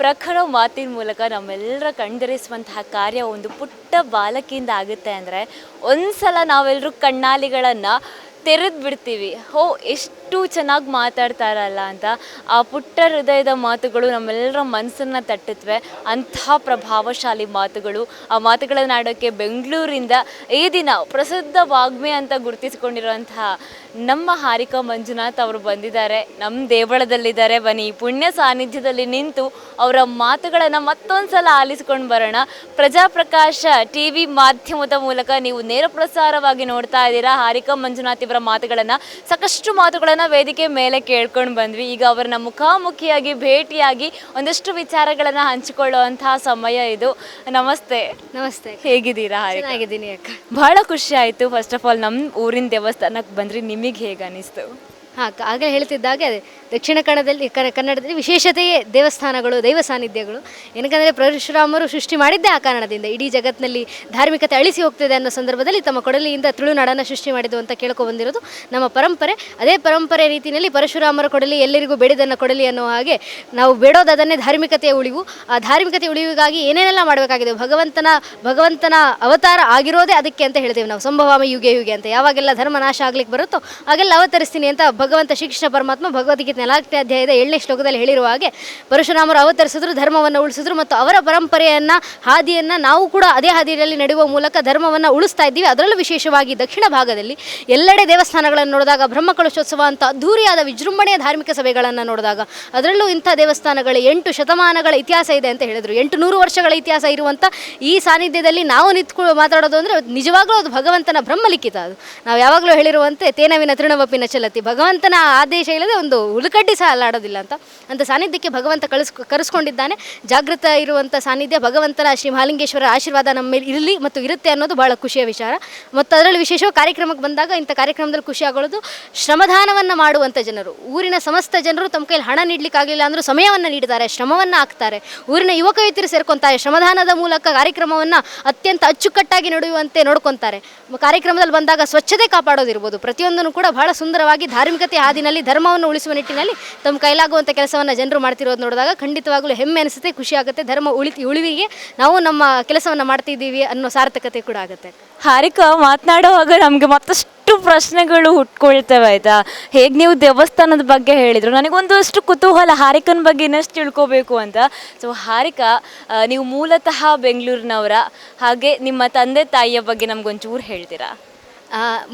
ಪ್ರಖರ ಮಾತಿನ ಮೂಲಕ ನಮ್ಮೆಲ್ಲರ ಕಣ್ದರಿಸುವಂತಹ ಕಾರ್ಯ ಒಂದು ಪುಟ್ಟ ಬಾಲಕಿಯಿಂದ ಆಗುತ್ತೆ ಅಂದರೆ ಒಂದ್ಸಲ ನಾವೆಲ್ಲರೂ ಕಣ್ಣಾಲಿಗಳನ್ನು ತೆರೆದು ಬಿಡ್ತೀವಿ ಹೋ, ಎಷ್ಟು ಚೆನ್ನಾಗಿ ಮಾತಾಡ್ತಾರಲ್ಲ ಅಂತ ಆ ಪುಟ್ಟ ಹೃದಯದ ಮಾತುಗಳು ನಮ್ಮೆಲ್ಲರ ಮನಸ್ಸನ್ನು ತಟ್ಟುತ್ತವೆ ಅಂಥ ಪ್ರಭಾವಶಾಲಿ ಮಾತುಗಳು. ಆ ಮಾತುಗಳನ್ನು ಆಡೋಕ್ಕೆ ಬೆಂಗಳೂರಿಂದ ಈ ದಿನ ಪ್ರಸಿದ್ಧ ವಾಗ್ಮಿ ಅಂತ ಗುರುತಿಸಿಕೊಂಡಿರುವಂತಹ ನಮ್ಮ ಹಾರಿಕಾ ಮಂಜುನಾಥ್ ಅವರು ಬಂದಿದ್ದಾರೆ. ನಮ್ಮ ದೇವಳದಲ್ಲಿದ್ದಾರೆ ಬನ್ನಿ. ಪುಣ್ಯ ಸಾನ್ನಿಧ್ಯದಲ್ಲಿ ನಿಂತು ಅವರ ಮಾತುಗಳನ್ನು ಮತ್ತೊಂದು ಸಲ ಆಲಿಸ್ಕೊಂಡು ಬರೋಣ. ಪ್ರಜಾಪ್ರಕಾಶ ಟಿ ವಿ ಮಾಧ್ಯಮದ ಮೂಲಕ ನೀವು ನೇರ ಪ್ರಸಾರವಾಗಿ ನೋಡ್ತಾ ಇದ್ದೀರಾ? ಹಾರಿಕಾ ಮಂಜುನಾಥ್ ಇವರ ಮಾತುಗಳನ್ನು. ಸಾಕಷ್ಟು ಮಾತುಗಳನ್ನು ವೇದಿಕೆ ಮೇಲೆ ಕೇಳ್ಕೊಂಡು ಬಂದ್ವಿ. ಈಗ ಅವರನ್ನ ಮುಖಾಮುಖಿಯಾಗಿ ಭೇಟಿಯಾಗಿ ಒಂದಷ್ಟು ವಿಚಾರಗಳನ್ನು ಹಂಚಿಕೊಳ್ಳುವಂತಹ ಸಮಯ ಇದು. ನಮಸ್ತೆ. ನಮಸ್ತೆ. ಹೇಗಿದ್ದೀರಾ ಚೆನ್ನಾಗಿದ್ದೀನಿ ಅಕ್ಕ. ಬಹಳ ಖುಷಿ ಆಯ್ತು. ಫಸ್ಟ್ ಆಫ್ ಆಲ್ ನಮ್ಮ ಊರಿನ ದೇವಸ್ಥಾನಕ್ಕೆ ಬಂದ್ರಿ. ನಿಮಗೆ ಹೇಗೆ ಅನಿಸ್ತು? ಹಾಂ ಆಗಲೇ ಹೇಳ್ತಿದ್ದಾಗೆ ದಕ್ಷಿಣ ಕನ್ನಡದಲ್ಲಿ ಕನ್ನಡದಲ್ಲಿ ವಿಶೇಷತೆಯೇ ದೇವಸ್ಥಾನಗಳು, ದೈವ ಸಾನ್ನಿಧ್ಯಗಳು. ಏನಕ್ಕಂದರೆ ಪರಶುರಾಮರು ಸೃಷ್ಟಿ ಮಾಡಿದ್ದೇ ಆ ಕಾರಣದಿಂದ. ಇಡೀ ಜಗತ್ತಿನಲ್ಲಿ ಧಾರ್ಮಿಕತೆ ಅಳಿಸಿ ಹೋಗ್ತಿದೆ ಅನ್ನೋ ಸಂದರ್ಭದಲ್ಲಿ ತಮ್ಮ ಕೊಡಲಿಯಿಂದ ತುಳುನಾಡನ್ನು ಸೃಷ್ಟಿ ಮಾಡಿದ್ದು ಅಂತ ಕೇಳ್ಕೊ ಬಂದಿರೋದು ನಮ್ಮ ಪರಂಪರೆ. ಅದೇ ಪರಂಪರೆ ರೀತಿಯಲ್ಲಿ ಪರಶುರಾಮರ ಕೊಡಲಿ, ಎಲ್ಲರಿಗೂ ಬೇಡಿದನ್ನು ಕೊಡಲಿ ಅನ್ನೋ ಹಾಗೆ ನಾವು ಬೇಡೋದು ಅದನ್ನೇ ಧಾರ್ಮಿಕತೆಯ ಉಳಿವು. ಆ ಧಾರ್ಮಿಕತೆ ಉಳಿವಿಗಾಗಿ ಏನೇನೆಲ್ಲ ಮಾಡಬೇಕಾಗಿದೆ? ಭಗವಂತನ ಭಗವಂತನ ಅವತಾರ ಆಗಿರೋದೇ ಅದಕ್ಕೆ ಅಂತ ಹೇಳ್ತೇವೆ ನಾವು. ಸಂಭವಾಮ ಯುಗೆ ಯುಗೆ ಅಂತ. ಯಾವಾಗೆಲ್ಲ ಧರ್ಮ ನಾಶ ಆಗ್ಲಿಕ್ಕೆ ಬರುತ್ತೋ, ಹಾಗೆಲ್ಲ ಅವತರಿಸ್ತೀನಿ ಅಂತ ಭಗವಂತ ಶ್ರೀಕೃಷ್ಣ ಪರಮಾತ್ಮ ಭಗವದ್ಗೀತೆ ನಾಲ್ಕನೇ ಅಧ್ಯಾಯದ ಏಳನೇ ಶ್ಲೋಕದಲ್ಲಿ ಹೇಳಿರುವ ಹಾಗೆ ಪರಶುರಾಮರು ಅವತರಿಸಿದ್ರು, ಧರ್ಮವನ್ನು ಉಳಿಸಿದ್ರು ಮತ್ತು ಅವರ ಪರಂಪರೆಯನ್ನು, ಹಾದಿಯನ್ನು ನಾವು ಕೂಡ ಅದೇ ಹಾದಿಯಲ್ಲಿ ನಡೆಯುವ ಮೂಲಕ ಧರ್ಮವನ್ನು ಉಳಿಸ್ತಾ ಇದ್ದೀವಿ. ಅದರಲ್ಲೂ ವಿಶೇಷವಾಗಿ ದಕ್ಷಿಣ ಭಾಗದಲ್ಲಿ ಎಲ್ಲೆಡೆ ದೇವಸ್ಥಾನಗಳನ್ನು ನೋಡಿದಾಗ, ಬ್ರಹ್ಮಕಲಶೋತ್ಸವ ಅಂತ ಅದ್ಧೂರಿಯಾದ ವಿಜೃಂಭಣೆಯ ಧಾರ್ಮಿಕ ಸಭೆಗಳನ್ನು ನೋಡಿದಾಗ, ಅದರಲ್ಲೂ ಇಂಥ ದೇವಸ್ಥಾನಗಳ ಎಂಟು ಶತಮಾನಗಳ ಇತಿಹಾಸ ಇದೆ ಅಂತ ಹೇಳಿದರು. ಎಂಟು ನೂರು ವರ್ಷಗಳ ಇತಿಹಾಸ ಇರುವಂಥ ಈ ಸಾನ್ನಿಧ್ಯದಲ್ಲಿ ನಾವು ನಿಂತ್ಕೊಂಡು ಮಾತಾಡೋದು ಅಂದರೆ ನಿಜವಾಗ್ಲೂ ಅದು ಭಗವಂತನ ಬ್ರಹ್ಮಲಿಖಿತ ಅದು. ನಾವು ಯಾವಾಗಲೂ ಹೇಳಿರುವಂತೆ, ತೇನವಿನ ತೃಣವಪ್ಪಿನ ಚಲತಿ ಭಗವಂತನ ಆದೇಶ ಇಲ್ಲದೆ ಒಂದು ಉಳುಕಡ್ಡಿ ಸಹ ಅಲ್ಲಾಡೋದಿಲ್ಲ ಅಂತ. ಅಂತ ಸಾನ್ನಿಧ್ಯಕ್ಕೆ ಭಗವಂತ ಕಳಿಸ್, ಕರೆಸ್ಕೊಂಡಿದ್ದಾನೆ. ಜಾಗೃತ ಇರುವಂಥ ಸಾನ್ನಿಧ್ಯ ಭಗವಂತನ ಶ್ರೀ ಮಹಾಲಿಂಗೇಶ್ವರ ಆಶೀರ್ವಾದ ನಮ್ಮ ಮೇಲೆ ಇರಲಿ ಮತ್ತು ಇರುತ್ತೆ ಅನ್ನೋದು ಬಹಳ ಖುಷಿಯ ವಿಚಾರ. ಮತ್ತು ಅದರಲ್ಲಿ ವಿಶೇಷವಾಗಿ ಕಾರ್ಯಕ್ರಮಕ್ಕೆ ಬಂದಾಗ ಇಂಥ ಕಾರ್ಯಕ್ರಮದಲ್ಲಿ ಖುಷಿ ಆಗೋದು ಶ್ರಮದಾನವನ್ನು ಮಾಡುವಂಥ ಜನರು. ಊರಿನ ಸಮಸ್ತ ಜನರು ತಮ್ಮ ಕೈಯಲ್ಲಿ ಹಣ ನೀಡಲಿಕ್ಕಾಗಲಿಲ್ಲ ಅಂದರೂ ಸಮಯವನ್ನು ನೀಡ್ತಾರೆ, ಶ್ರಮವನ್ನು ಹಾಕ್ತಾರೆ. ಊರಿನ ಯುವಕ ಯುವತಿಯರು ಸೇರ್ಕೊತಾರೆ, ಶ್ರಮದಾನದ ಮೂಲಕ ಕಾರ್ಯಕ್ರಮವನ್ನು ಅತ್ಯಂತ ಅಚ್ಚುಕಟ್ಟಾಗಿ ನಡೆಯುವಂತೆ ನೋಡ್ಕೊತಾರೆ. ಕಾರ್ಯಕ್ರಮದಲ್ಲಿ ಬಂದಾಗ ಸ್ವಚ್ಛತೆ ಕಾಪಾಡೋದಿರ್ಬೋದು. ಪ್ರತಿಯೊಂದನ್ನು ಕೂಡ ಬಹಳ ಸುಂದರವಾಗಿ ಧಾರ್ಮಿಕತೆ ಹಾದಿನಲ್ಲಿ ಧರ್ಮವನ್ನು ಉಳಿಸುವ ನಿಟ್ಟಿನಲ್ಲಿ ತಮ್ಮ ಕೈಲಾಗುವಂಥ ಕೆಲಸವನ್ನು ಜನರು ಮಾಡ್ತಿರೋದು ನೋಡಿದಾಗ ಖಂಡಿತವಾಗಲೂ ಹೆಮ್ಮೆ ಅನಿಸುತ್ತೆ, ಖುಷಿ ಆಗುತ್ತೆ. ಧರ್ಮ ಉಳಿ, ಉಳಿವಿಗೆ ನಾವು ನಮ್ಮ ಕೆಲಸವನ್ನು ಮಾಡ್ತಿದ್ದೀವಿ ಅನ್ನೋ ಸಾರ್ಥಕತೆ ಕೂಡ ಆಗುತ್ತೆ. ಹಾರಿಕಾ ಮಾತನಾಡುವಾಗ ನಮಗೆ ಮತ್ತಷ್ಟು ಪ್ರಶ್ನೆಗಳು ಹುಟ್ಕೊಳ್ತೇವೆ ಆಯ್ತಾ? ಹೇಗೆ ನೀವು ದೇವಸ್ಥಾನದ ಬಗ್ಗೆ ಹೇಳಿದ್ರು? ನನಗೊಂದಷ್ಟು ಕುತೂಹಲ ಹಾರಿಕನ ಬಗ್ಗೆ ಇನ್ನಷ್ಟು ತಿಳ್ಕೋಬೇಕು ಅಂತ. ಸೊ ಹಾರಿಕಾ ನೀವು ಮೂಲತಃ ಬೆಂಗಳೂರಿನವರ ಹಾಗೆ ನಿಮ್ಮ ತಂದೆ ತಾಯಿಯ ಬಗ್ಗೆ ನಮ್ಗೊಂಚೂರು ಹೇಳ್ತೀರಾ?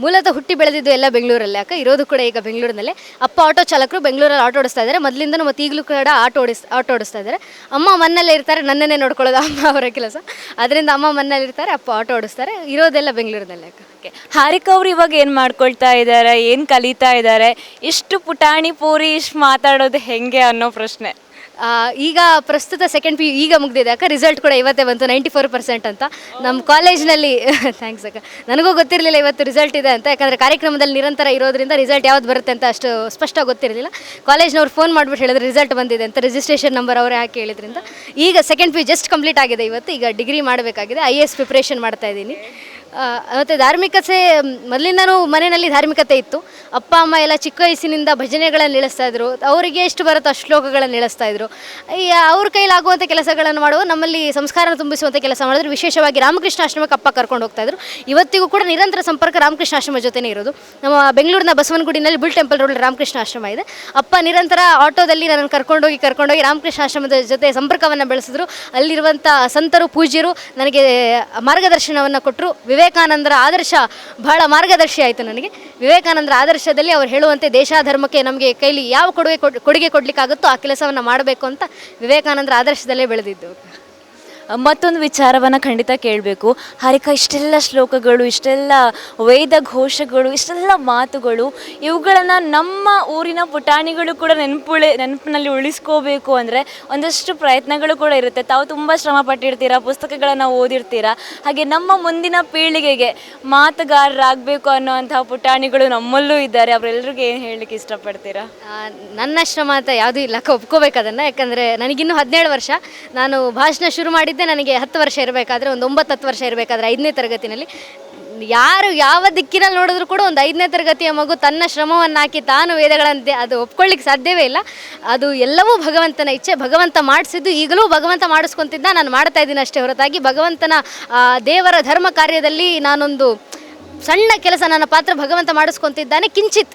ಮೂಲತಃ ಹುಟ್ಟಿ ಬೆಳೆದಿದ್ದು ಎಲ್ಲ ಬೆಂಗಳೂರಲ್ಲೇ. ಅಕ್ಕ ಇರೋದು ಕೂಡ ಈಗ ಬೆಂಗಳೂರಿನಲ್ಲೇ. ಅಪ್ಪ ಆಟೋ ಚಾಲಕರು ಬೆಂಗಳೂರಲ್ಲಿ ಆಟೋ ಓಡಿಸ್ತಾ ಇದ್ದಾರೆ. ಮೊದಲಿಂದನೂ ಮತ್ತು ಈಗಲೂ ಕೂಡ ಆಟೋ ಓಡಿಸ್, ಆಟೋ ಓಡಿಸ್ತಾ ಇದ್ದಾರೆ. ಅಮ್ಮ ಮನೆಯಲ್ಲೇ ಇರ್ತಾರೆ. ನನ್ನನ್ನೇ ನೋಡ್ಕೊಳ್ಳೋದು ಅಮ್ಮ ಅವರ ಕೆಲಸ. ಅದರಿಂದ ಅಮ್ಮ ಮನ್ನಲ್ಲಿ ಇರ್ತಾರೆ, ಅಪ್ಪ ಆಟೋ ಓಡಿಸ್ತಾರೆ. ಇರೋದೆಲ್ಲ ಬೆಂಗಳೂರಿನಲ್ಲೇ ಅಕ್ಕ ಓಕೆ ಹಾರಿಕಾ ಅವರು ಇವಾಗ ಏನು ಮಾಡ್ಕೊಳ್ತಾ ಇದ್ದಾರೆ? ಏನು ಕಲಿತಾ ಇದ್ದಾರೆ? ಇಷ್ಟು ಪುಟಾಣಿ ಪೂರಿ ಇಷ್ಟು ಮಾತಾಡೋದು ಹೆಂಗೆ ಅನ್ನೋ ಪ್ರಶ್ನೆ. ಈಗ ಪ್ರಸ್ತುತ ಸೆಕೆಂಡ್ ಪಿ ಯು ಈಗ ಮುಗ್ದಿದೆ ಅಕ್ಕ. ರಿಸಲ್ಟ್ ಕೂಡ ಇವತ್ತೇ ಬಂತು ನೈಂಟಿ ಫೋರ್ ಪರ್ಸೆಂಟ್ ಅಂತ ನಮ್ಮ ಕಾಲೇಜ್ನಲ್ಲಿ ಥ್ಯಾಂಕ್ಸ್ ಅಕ್ಕ. ನನಗೂ ಗೊತ್ತಿರಲಿಲ್ಲ ಇವತ್ತು ರಿಸಲ್ಟ್ ಇದೆ ಅಂತ. ಯಾಕಂದರೆ ಕಾರ್ಯಕ್ರಮದಲ್ಲಿ ನಿರಂತರ ಇರೋದ್ರಿಂದ ರಿಸಲ್ಟ್ ಯಾವ್ದು ಬರುತ್ತೆ ಅಂತ ಅಷ್ಟು ಸ್ಪಷ್ಟ ಗೊತ್ತಿರಲಿಲ್ಲ. ಕಾಲೇಜ್ನವ್ರು ಫೋನ್ ಮಾಡಿಬಿಟ್ಟು ಹೇಳಿದ್ರು ರಿಸಲ್ಟ್ ಬಂದಿದೆ ಅಂತ. ರಿಜಿಸ್ಟ್ರೇಷನ್ ನಂಬರ್ ಅವರೇ ಹಾಕಿ ಹೇಳಿದ್ರಿಂದ. ಈಗ second P U just complete ಆಗಿದೆ ಇವತ್ತು. ಈಗ ಡಿಗ್ರಿ ಮಾಡಬೇಕಾಗಿದೆ. ಐ ಎ ಎಸ್ ಪ್ರಿಪ್ರೇಷನ್ ಮಾಡ್ತಾ ಇದ್ದೀನಿ. ಮತ್ತು ಧಾರ್ಮಿಕತೆ ಮೊದಲಿಂದನೂ ಮನೆಯಲ್ಲಿ ಧಾರ್ಮಿಕತೆ ಇತ್ತು. ಅಪ್ಪ, ಅಮ್ಮ ಎಲ್ಲ ಚಿಕ್ಕ ವಯಸ್ಸಿನಿಂದ ಭಜನೆಗಳನ್ನು ಇಳಿಸ್ತಾ ಇದ್ರು. ಅವರಿಗೆ ಎಷ್ಟು ಬರುತ್ತೋ ಅಷ್ಟು ಶ್ಲೋಕಗಳನ್ನು ಇಳಿಸ್ತಾ ಇದ್ರು. ಈ, ಅವ್ರ ಕೈಲಾಗುವಂಥ ಕೆಲಸಗಳನ್ನು ಮಾಡುವ, ನಮ್ಮಲ್ಲಿ ಸಂಸ್ಕಾರ ತುಂಬಿಸುವಂಥ ಕೆಲಸ ಮಾಡಿದ್ರು. ವಿಶೇಷವಾಗಿ ರಾಮಕೃಷ್ಣ ಆಶ್ರಮಕ್ಕೆ ಅಪ್ಪ ಕರ್ಕೊಂಡು ಹೋಗ್ತಾ ಇದ್ರು. ಇವತ್ತಿಗೂ ಕೂಡ ನಿರಂತರ ಸಂಪರ್ಕ ರಾಮಕೃಷ್ಣ ಆಶ್ರಮ ಜೊತೆನೇ ಇರೋದು. ನಮ್ಮ ಬೆಂಗಳೂರಿನ ಬಸವನಗುಡಿನಲ್ಲಿ bull temple road Ramakrishna Ashram ಇದೆ. ಅಪ್ಪ ನಿರಂತರ ಆಟೋದಲ್ಲಿ ನನ್ನನ್ನು ಕರ್ಕೊಂಡೋಗಿ ಕರ್ಕೊಂಡೋಗಿ ರಾಮಕೃಷ್ಣ ಆಶ್ರಮದ ಜೊತೆ ಸಂಪರ್ಕವನ್ನು ಬೆಳೆಸಿದ್ರು. ಅಲ್ಲಿರುವಂಥ ಸಂತರು, ಪೂಜ್ಯರು ನನಗೆ ಮಾರ್ಗದರ್ಶನವನ್ನು ಕೊಟ್ಟರು. ವಿವೇಕಾನಂದರ ಆದರ್ಶ ಬಹಳ ಮಾರ್ಗದರ್ಶಿ ಆಯಿತು ನನಗೆ. ವಿವೇಕಾನಂದರ ಆದರ್ಶದಲ್ಲಿ ಅವರು ಹೇಳುವಂತೆ ದೇಶ ಧರ್ಮಕ್ಕೆ ನಮಗೆ ಕೈಲಿ ಯಾವ ಕೊಡುಗೆ ಕೊಡ್- ಕೊಡುಗೆ ಕೊಡಲಿಕ್ಕಾಗುತ್ತೋ ಆ ಕೆಲಸವನ್ನು ಮಾಡಬೇಕು ಅಂತ ವಿವೇಕಾನಂದರ ಆದರ್ಶದಲ್ಲೇ ಬೆಳೆದಿದ್ದು. ಮತ್ತೊಂದು ವಿಚಾರವನ್ನು ಖಂಡಿತ ಕೇಳಬೇಕು. ಹರಿಕ, ಇಷ್ಟೆಲ್ಲ ಶ್ಲೋಕಗಳು, ಇಷ್ಟೆಲ್ಲ ವೇದ ಘೋಷಗಳು, ಇಷ್ಟೆಲ್ಲ ಮಾತುಗಳು, ಇವುಗಳನ್ನು ನಮ್ಮ ಊರಿನ ಪುಟಾಣಿಗಳು ಕೂಡ ನೆನಪುಳೆ, ನೆನಪಿನಲ್ಲಿ ಉಳಿಸ್ಕೋಬೇಕು ಅಂದರೆ ಒಂದಷ್ಟು ಪ್ರಯತ್ನಗಳು ಕೂಡ ಇರುತ್ತೆ. ತಾವು ತುಂಬ ಶ್ರಮ ಪಟ್ಟಿರ್ತೀರಾ, ಪುಸ್ತಕಗಳನ್ನು ಓದಿರ್ತೀರಾ? ಹಾಗೆ ನಮ್ಮ ಮುಂದಿನ ಪೀಳಿಗೆಗೆ ಮಾತುಗಾರರಾಗಬೇಕು ಅನ್ನೋವಂತಹ ಪುಟಾಣಿಗಳು ನಮ್ಮಲ್ಲೂ ಇದ್ದಾರೆ. ಅವರೆಲ್ಲರಿಗೂ ಏನು ಹೇಳಲಿಕ್ಕೆ ಇಷ್ಟಪಡ್ತೀರಾ? ನನ್ನ ಶ್ರಮ ಅಂತ ಯಾವುದೂ ಇಲ್ಲ. ಒಪ್ಕೋಬೇಕು ಅದನ್ನು. ಯಾಕಂದರೆ ನನಗಿನ್ನೂ ಹದಿನೇಳು ವರ್ಷ. ನಾನು ಭಾಷಣ ಶುರು ಮಾಡಿದ್ದೆ ನನಗೆ ಹತ್ತು ವರ್ಷ ಇರಬೇಕಾದ್ರೆ ಒಂದು ಒಂಬತ್ತು ಹತ್ತು ವರ್ಷ ಇರಬೇಕಾದ್ರೆ ಐದನೇ ತರಗತಿನಲ್ಲಿ. ಯಾರು ಯಾವ ದಿಕ್ಕಿನಲ್ಲಿ ನೋಡಿದ್ರು ಕೂಡ ಒಂದು ಐದನೇ ತರಗತಿಯ ಮಗು ತನ್ನ ಶ್ರಮವನ್ನು ಹಾಕಿ ತಾನು ವೇದಗಳಂತೆ ಅದು ಒಪ್ಕೊಳ್ಳಿಕ್ಕೆ ಸಾಧ್ಯವೇ ಇಲ್ಲ. ಅದು ಎಲ್ಲವೂ ಭಗವಂತನ ಇಚ್ಛೆ, ಭಗವಂತ ಮಾಡಿಸಿದ್ದು ಈಗಲೂ ಭಗವಂತ ಮಾಡಿಸ್ಕೊತಿದ್ದ ನಾನು ಮಾಡ್ತಾ ಇದ್ದೀನಿ ಅಷ್ಟೇ ಹೊರತಾಗಿ. ಭಗವಂತನ ದೇವರ ಧರ್ಮ ಕಾರ್ಯದಲ್ಲಿ ನಾನೊಂದು ಸಣ್ಣ ಕೆಲಸ ನನ್ನ ಪಾತ್ರ ಭಗವಂತ ಮಾಡಿಸ್ಕೊಂತಿದ್ದಾನೆ. ಕಿಂಚಿತ್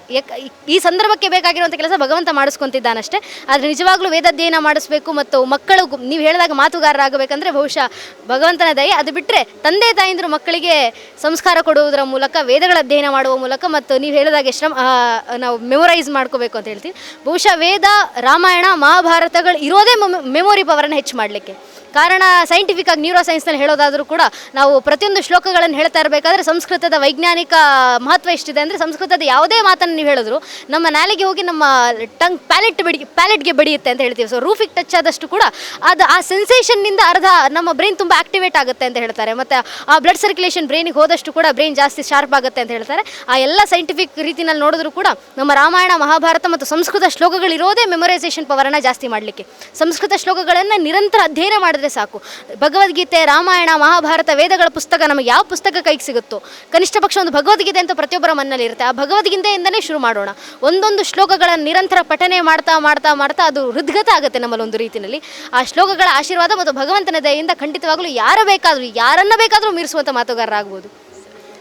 ಈ ಸಂದರ್ಭಕ್ಕೆ ಬೇಕಾಗಿರುವಂಥ ಕೆಲಸ ಭಗವಂತ ಮಾಡಿಸ್ಕೊಂತಿದ್ದಾನಷ್ಟೇ. ಆದರೆ ನಿಜವಾಗ್ಲೂ ವೇದಾಧ್ಯಯನ ಮಾಡಿಸ್ಬೇಕು ಮತ್ತು ಮಕ್ಕಳು ನೀವು ಹೇಳಿದಾಗ ಮಾತುಗಾರರಾಗಬೇಕಂದ್ರೆ ಬಹುಶಃ ಭಗವಂತನ ದಯೆ. ಅದು ಬಿಟ್ಟರೆ ತಂದೆ ತಾಯಿಂದರು ಮಕ್ಕಳಿಗೆ ಸಂಸ್ಕಾರ ಕೊಡುವುದರ ಮೂಲಕ, ವೇದಗಳ ಅಧ್ಯಯನ ಮಾಡುವ ಮೂಲಕ ಮತ್ತು ನೀವು ಹೇಳಿದಾಗ ಶ್ರಮ ನಾವು ಮೆಮೊರೈಸ್ ಮಾಡ್ಕೋಬೇಕು ಅಂತ ಹೇಳ್ತೀವಿ. ಬಹುಶಃ ವೇದ, ರಾಮಾಯಣ, ಮಹಾಭಾರತಗಳು ಇರೋದೇ ಮೆಮೊರಿ ಪವರನ್ನು ಹೆಚ್ಚು ಮಾಡಲಿಕ್ಕೆ. ಕಾರಣ ಸೈಂಟಿಫಿಕ್ ಆಗಿ ನ್ಯೂರೋ ಸೈನ್ಸ್ನಲ್ಲಿ ಹೇಳೋದಾದರೂ ಕೂಡ ನಾವು ಪ್ರತಿಯೊಂದು ಶ್ಲೋಕಗಳನ್ನು ಹೇಳ್ತಾ ಇರಬೇಕಾದ್ರೆ ಸಂಸ್ಕೃತದ ವೈಜ್ಞಾನಿಕ ಮಹತ್ವ ಎಷ್ಟಿದೆ ಅಂದರೆ ಸಂಸ್ಕೃತದ ಯಾವುದೇ ಮಾತನ್ನು ನೀವು ಹೇಳಿದ್ರು ನಮ್ಮ ನಾಲಿಗೆ ಹೋಗಿ ನಮ್ಮ ಟಂಗ್ ಪ್ಯಾಲೆಟ್ ಬಿಡಿ ಪ್ಯಾಲೆಟ್ಗೆ ಬಡಿಯುತ್ತೆ ಅಂತ ಹೇಳ್ತೀವಿ. ಸೊ ರೂಫಿಗೆ ಟಚ್ ಆದಷ್ಟು ಕೂಡ ಅದು ಆ ಸೆನ್ಸೇಷನ್ನಿಂದ ಅರ್ಧ ನಮ್ಮ ಬ್ರೈನ್ ತುಂಬ ಆಕ್ಟಿವೇಟ್ ಆಗುತ್ತೆ ಅಂತ ಹೇಳ್ತಾರೆ. ಮತ್ತು ಆ ಬ್ಲಡ್ ಸರ್ಕ್ಯುಲೇಷನ್ ಬ್ರೈನಿಗೆ ಹೋದಷ್ಟು ಕೂಡ ಬ್ರೈನ್ ಜಾಸ್ತಿ ಶಾರ್ಪ್ ಆಗುತ್ತೆ ಅಂತ ಹೇಳ್ತಾರೆ. ಆ ಎಲ್ಲ ಸೈಂಟಿಫಿಕ್ ರೀತಿನಲ್ಲಿ ನೋಡಿದ್ರು ಕೂಡ ನಮ್ಮ ರಾಮಾಯಣ, ಮಹಾಭಾರತ ಮತ್ತು ಸಂಸ್ಕೃತ ಶ್ಲೋಕಗಳಿರೋದೇ ಮೆಮೊರೈಸೇಷನ್ ಪವರನ್ನು ಜಾಸ್ತಿ ಮಾಡಲಿಕ್ಕೆ. ಸಂಸ್ಕೃತ ಶ್ಲೋಕಗಳನ್ನು ನಿರಂತರ ಅಧ್ಯಯನ ಮಾಡಿದ್ರೆ ಸಾಕು. ಭಗವದ್ಗೀತೆ, ರಾಮಾಯಣ, ಮಹಾಭಾರತ, ವೇದಗಳ ಪುಸ್ತಕ ನಮಗೆ ಯಾವ ಪುಸ್ತಕ ಕೈಗೆ ಸಿಗುತ್ತೋ, ಕನಿಷ್ಠ ಪಕ್ಷ ಒಂದು ಭಗವದ್ಗೀತೆ ಅಂತ ಪ್ರತಿಯೊಬ್ಬರ ಮನ್ನಲ್ಲಿ ಇರುತ್ತೆ. ಆ ಭಗವದ್ಗೀತೆಯಿಂದನೇ ಶುರು ಮಾಡೋಣ. ಒಂದೊಂದು ಶ್ಲೋಕಗಳನ್ನು ನಿರಂತರ ಪಠನೆ ಮಾಡ್ತಾ ಮಾಡ್ತಾ ಮಾಡ್ತಾ ಅದು ಹೃದ್ಗತ ಆಗುತ್ತೆ ನಮ್ಮಲ್ಲಿ ಒಂದು ರೀತಿಯಲ್ಲಿ. ಆ ಶ್ಲೋಕಗಳ ಆಶೀರ್ವಾದ ಮತ್ತು ಭಗವಂತನ ದಯೆಯಿಂದ ಖಂಡಿತವಾಗಲೂ ಯಾರು ಬೇಕಾದರೂ, ಯಾರನ್ನ ಬೇಕಾದರೂ ಮೀರಿಸುವಂಥ ಮಾತುಗಾರರಾಗ್ಬೋದು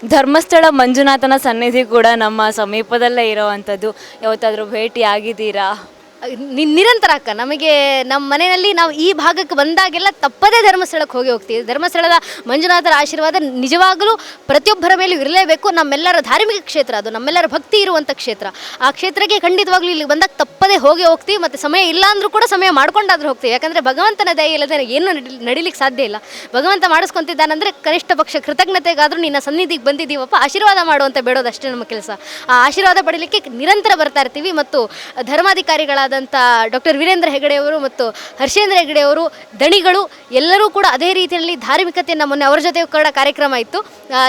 ಧರ್ಮಸ್ಥಳ ಮಂಜುನಾಥನ ಸನ್ನಿಧಿ ಕೂಡ ನಮ್ಮ ಸಮೀಪದಲ್ಲೇ ಇರೋವಂಥದ್ದು. ಯಾವತ್ತಾದರೂ ಭೇಟಿ ಆಗಿದ್ದೀರಾ ನಿ- ನಿರಂತರ ಅಕ್ಕ, ನಮಗೆ ನಮ್ಮ ಮನೆಯಲ್ಲಿ ನಾವು ಈ ಭಾಗಕ್ಕೆ ಬಂದಾಗೆಲ್ಲ ತಪ್ಪದೇ ಧರ್ಮಸ್ಥಳಕ್ಕೆ ಹೋಗಿ ಹೋಗ್ತೀವಿ. ಧರ್ಮಸ್ಥಳದ ಮಂಜುನಾಥರ ಆಶೀರ್ವಾದ ನಿಜವಾಗಲೂ ಪ್ರತಿಯೊಬ್ಬರ ಮೇಲೂ ಇರಲೇಬೇಕು. ನಮ್ಮೆಲ್ಲರ ಧಾರ್ಮಿಕ ಕ್ಷೇತ್ರ ಅದು, ನಮ್ಮೆಲ್ಲರ ಭಕ್ತಿ ಇರುವಂಥ ಕ್ಷೇತ್ರ. ಆ ಕ್ಷೇತ್ರಕ್ಕೆ ಖಂಡಿತವಾಗ್ಲೂ ಇಲ್ಲಿ ಬಂದಾಗ ತಪ್ಪದೇ ಹೋಗಿ ಹೋಗ್ತೀವಿ. ಮತ್ತು ಸಮಯ ಇಲ್ಲ ಅಂದರೂ ಕೂಡ ಸಮಯ ಮಾಡ್ಕೊಂಡಾದ್ರೂ ಹೋಗ್ತೀವಿ. ಯಾಕಂದರೆ ಭಗವಂತನ ದಯ ಇಲ್ಲದೆ ಏನು ನಡಿ ನಡಿಲಿಕ್ಕೆ ಸಾಧ್ಯ ಇಲ್ಲ. ಭಗವಂತ ಮಾಡಿಸ್ಕೊಂತಿದ್ದಾನಂದರೆ ಕನಿಷ್ಠ ಪಕ್ಷ ಕೃತಜ್ಞತೆಗಾದರೂ ನಿನ್ನ ಸನ್ನಿಧಿಗೆ ಬಂದಿದ್ದೀವಪ್ಪ. ಆಶೀರ್ವಾದ ಮಾಡುವಂತ ಬೇಡೋದಷ್ಟೇ ನಮ್ಮ ಕೆಲಸ. ಆ ಆಶೀರ್ವಾದ ಪಡೀಲಿಕ್ಕೆ ನಿರಂತರ ಬರ್ತಾ ಇರ್ತೀವಿ. ಮತ್ತು ಧರ್ಮಾಧಿಕಾರಿಗಳಾದಂಥ ಡಾಕ್ಟರ್ ವೀರೇಂದ್ರ ಹೆಗಡೆಯವರು ಮತ್ತು ಹರ್ಷೇಂದ್ರ ಹೆಗಡೆಯವರು ದಣಿಗಳು ಎಲ್ಲರೂ ಕೂಡ ಅದೇ ರೀತಿಯಲ್ಲಿ ಧಾರ್ಮಿಕತೆಯನ್ನು ಮೊನ್ನೆ ಅವರ ಜೊತೆ ಕೂಡ ಕಾರ್ಯಕ್ರಮ ಇತ್ತು.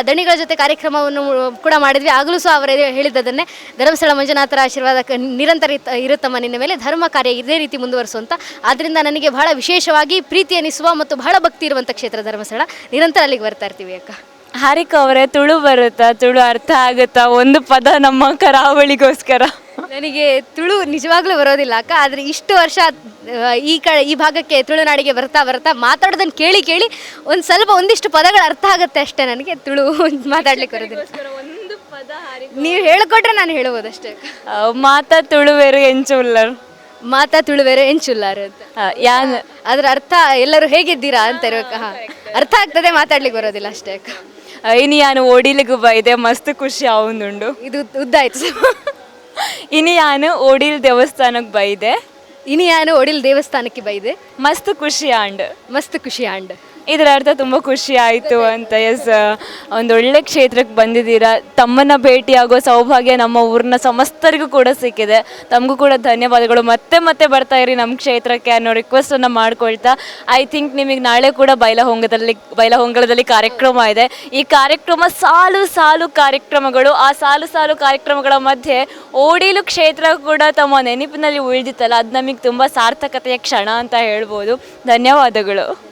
ದಣಿಗಳ ಜೊತೆ ಕಾರ್ಯಕ್ರಮವನ್ನು ಕೂಡ ಮಾಡಿದ್ವಿ. ಆಗಲೂ ಸಹ ಅವರೇ ಹೇಳಿದ್ದದನ್ನೇ ಧರ್ಮಸ್ಥಳ ಮಂಜುನಾಥರ ಆಶೀರ್ವಾದ ನಿರಂತರ ಇರುತ್ತಮ್ಮ ನಿನ್ನ ಮೇಲೆ. ಧರ್ಮ ಕಾರ್ಯ ಇದೇ ರೀತಿ ಮುಂದುವರಿಸುವಂತ. ಆದ್ದರಿಂದ ನನಗೆ ಬಹಳ ವಿಶೇಷವಾಗಿ ಪ್ರೀತಿ ಅನಿಸುವ ಮತ್ತು ಬಹಳ ಭಕ್ತಿ ಇರುವಂಥ ಕ್ಷೇತ್ರ ಧರ್ಮಸ್ಥಳ. ನಿರಂತರ ಅಲ್ಲಿಗೆ ಬರ್ತಾ ಇರ್ತೀವಿ ಅಕ್ಕ. ಹಾರಿಕ ಅವರೇ, ತುಳು ಬರುತ್ತಾ? ತುಳು ಅರ್ಥ ಆಗುತ್ತಾ? ಒಂದು ಪದ ನಮ್ಮ ಕರಾವಳಿಗೋಸ್ಕರ. ನನಗೆ ತುಳು ನಿಜವಾಗ್ಲೂ ಬರೋದಿಲ್ಲ ಅಕ್ಕ ಆದ್ರೆ ಇಷ್ಟು ವರ್ಷ ಈ ಕ ಈ ಭಾಗಕ್ಕೆ ತುಳುನಾಡಿಗೆ ಬರ್ತಾ ಬರ್ತಾ ಮಾತಾಡೋದನ್ನ ಕೇಳಿ ಕೇಳಿ ಒಂದು ಸ್ವಲ್ಪ ಒಂದಿಷ್ಟು ಪದಗಳು ಅರ್ಥ ಆಗುತ್ತೆ ಅಷ್ಟೇ ನನಗೆ. ತುಳು ಮಾತಾಡ್ಲಿಕ್ಕೆ ಬರೋದಿಲ್ಲ. ನೀವು ಹೇಳಿಕೊಟ್ರೆ ನಾನು ಹೇಳಬಹುದು ಅಷ್ಟೇ ಮಾತಾ ತುಳುವೇರು ಎಂಚುಲ್ಲರ್. ಮಾತಾ ತುಳುವೇರು ಎಂಚುಲ್ಲಾರ್ ಅಂತ. ಅದ್ರ ಅರ್ಥ ಎಲ್ಲರೂ ಹೇಗಿದ್ದೀರಾ ಅಂತ ಇರೋಕೆ ಹಾ ಅರ್ಥ ಆಗ್ತದೆ ಮಾತಾಡ್ಲಿಕ್ಕೆ ಬರೋದಿಲ್ಲ ಅಷ್ಟೇ ಅಕ್ಕ. ಐನಿ ಯಾನು ಓಡಿಲಿಗೂ ಬೈದೆ ಮಸ್ತ್ ಖುಷಿ ಅವನುಂಡು ಇದು ಉದ್ದಾಯ್ತು ಇನಿ ಯಾನು ಓಡಿಲ್ ದೇವಸ್ಥಾನಕ್ಕೆ ಬೈದೆ ಇನಿ ಯಾನು ಒಡಿಲ್ ದೇವಸ್ಥಾನಕ್ಕೆ ಬೈದೆ ಮಸ್ತ್ ಖುಷಿ ಆಂಡ್ ಮಸ್ತ್ ಖುಷಿ ಆಂಡ್ ಇದರ ಅರ್ಥ ತುಂಬ ಖುಷಿ ಆಯಿತು ಅಂತ ಎಸ್ ಒಂದು ಒಳ್ಳೆ ಕ್ಷೇತ್ರಕ್ಕೆ ಬಂದಿದ್ದೀರಾ. ತಮ್ಮನ್ನು ಭೇಟಿಯಾಗೋ ಸೌಭಾಗ್ಯ ನಮ್ಮ ಊರಿನ ಸಮಸ್ತರಿಗೂ ಕೂಡ ಸಿಕ್ಕಿದೆ. ತಮಗೂ ಕೂಡ ಧನ್ಯವಾದಗಳು. ಮತ್ತೆ ಮತ್ತೆ ಬರ್ತಾ ಇರಿ ನಮ್ಮ ಕ್ಷೇತ್ರಕ್ಕೆ ಅನ್ನೋ ರಿಕ್ವೆಸ್ಟನ್ನು ಮಾಡ್ಕೊಳ್ತಾ. ಐ ಥಿಂಕ್ ನಿಮಗೆ ನಾಳೆ ಕೂಡ ಬೈಲಹೊಂಗದಲ್ಲಿ, ಬೈಲಹೊಂಗಲದಲ್ಲಿ ಕಾರ್ಯಕ್ರಮ ಇದೆ. ಈ ಕಾರ್ಯಕ್ರಮ ಸಾಲು ಸಾಲು ಕಾರ್ಯಕ್ರಮಗಳು, ಆ ಸಾಲು ಸಾಲು ಕಾರ್ಯಕ್ರಮಗಳ ಮಧ್ಯೆ ಓಡಿಲು ಕ್ಷೇತ್ರ ಕೂಡ ತಮ್ಮ ನೆನಪಿನಲ್ಲಿ ಉಳಿದಿತ್ತಲ್ಲ. ಅದು ನಮಗೆ ತುಂಬ ಸಾರ್ಥಕತೆಯ ಕ್ಷಣ ಅಂತ ಹೇಳ್ಬೋದು. ಧನ್ಯವಾದಗಳು.